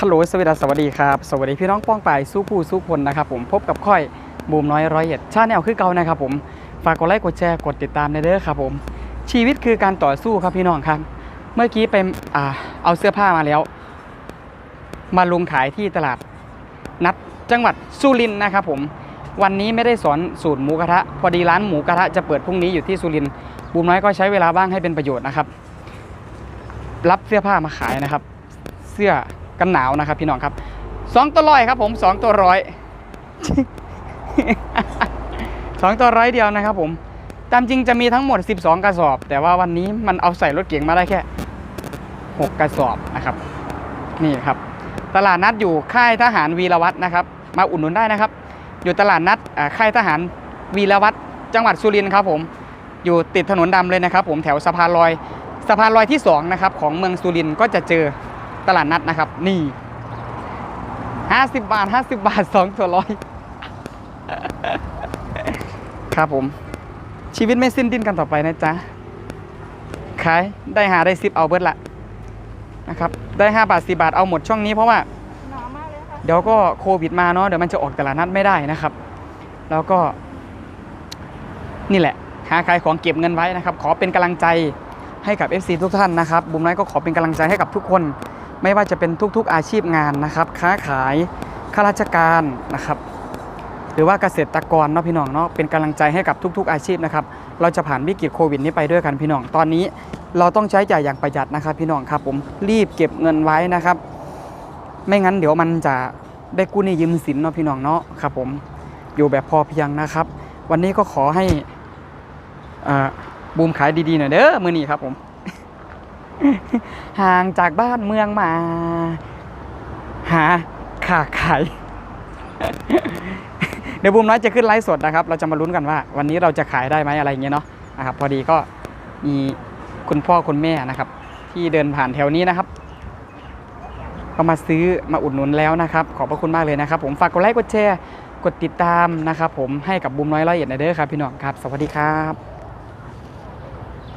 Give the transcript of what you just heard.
ฮัลโหลสวัสดีสวัสดีครับ สวัสดีพี่น้องป้องปายสู้ผู้สู้คนนะครับผมพบกับค่อยบูมน้อยร้อยเอ็ดชาแนลคือเก่านะครับผมฝากกดไลค์กดแชร์กดติดตามในเด้อครับผม ชีวิตคือการต่อสู้ครับพี่น้องครับ เมื่อกี้ไปอ่าเอาเสื้อผ้ามาแล้ว มาลงขายที่ตลาด นัดจังหวัดสุรินทร์นะครับผมวันนี้ไม่ได้สอนสูตรหมูกระทะ พอดีร้านหมูกระทะจะเปิดพรุ่งนี้อยู่ที่สุรินทร์บูมน้อยก็ใช้เวลาบ้างให้เป็นประโยชน์นะครับ รับเสื้อผ้ามาขายนะครับ เสื้อ กันหนาวนะครับพี่น้องครับสองตัวร้อยครับผมสองตัวร้อยสองตัวร้อยเดียวนะครับผมตามจริงจะมีทั้งหมด 12 กระสอบ แต่ว่าวันนี้มันเอาใส่รถเก๋งมาได้แค่ 6 กระสอบนะครับ นี่ครับ ตลาดนัดอยู่ค่ายทหารวีรวัตรนะครับ มาอุดหนุนได้นะครับ อยู่ตลาดนัดค่ายทหารวีรวัตรจังหวัดสุรินทร์ครับผมอยู่ติดถนนดำเลยนะครับ ผมแถวสะพานลอยสะพานลอยที่สองนะครับของเมืองสุรินทร์ก็จะเจอ ตลาดนัดนะครับ นี่ห้าสิบบาทห้าสิบบาทสองตัวร้อยครับผม ชีวิตไม่สิ้นดิ้นกันต่อไปนะจ๊ะขายได้หาได้ซิปเอาเบิร์ดละนะครับ ได้ห้าบาทสิบาทเอาหมดช่องนี้เพราะว่าาาเเดี๋ยวก็โควิดมาเนาะเดี๋ยวมันจะออกตลาดนัดไม่ได้นะครับ แล้วก็ นี่แหละ หาขายของเก็บเงินไว้นะครับ ขอเป็นกำลังใจให้กับ FC ทุกท่านนะครับ บุ๋มน้อยก็ขอเป็นกำลังใจให้กับทุกคน ไม่ว่าจะเป็นทุกๆอาชีพงานนะครับ ค้าขายข้าราชการนะครับ หรือว่าเกษตรกรเนาะพี่น้องเนาะเป็นกำลังใจให้กับทุก ๆ อาชีพนะครับ เราจะผ่านวิกฤตโควิดนี้ไปด้วยกันพี่น้อง ตอนนี้เราต้องใช้จ่ายอย่างประหยัดนะครับ พี่น้องครับผมรีบเก็บเงินไว้นะครับ ไม่งั้นเดี๋ยวมันจะได้กู้หนี้ยืมสินเนาะพี่น้องเนาะครับผมอยู่แบบพอเพียงนะครับ วันนี้ก็ขอให้อ่าบูมขายดีๆหน่อยเด้อมือนี้ครับผม ห่างจากบ้านเมืองมา หาขาขายเดี๋ยวบูมน้อยจะขึ้นไลฟ์สดนะครับ เราจะมาลุ้นกันว่า วันนี้เราจะขายได้ไหมอะไรเงี้ยเนาะนะครับ พอดีก็มีคุณพ่อคุณแม่นะครับ ที่เดินผ่านแถวนี้นะครับก็มาซื้อมาอุดหนุนแล้วนะครับ ขอบพระคุณมากเลยนะครับ ผมฝากกดไลค์กดแชร์กดติดตามนะครับ ผมให้กับบูมน้อยร้อยเอ็ดหน่อยเด้อครับพี่น้องครับ สวัสดีครับ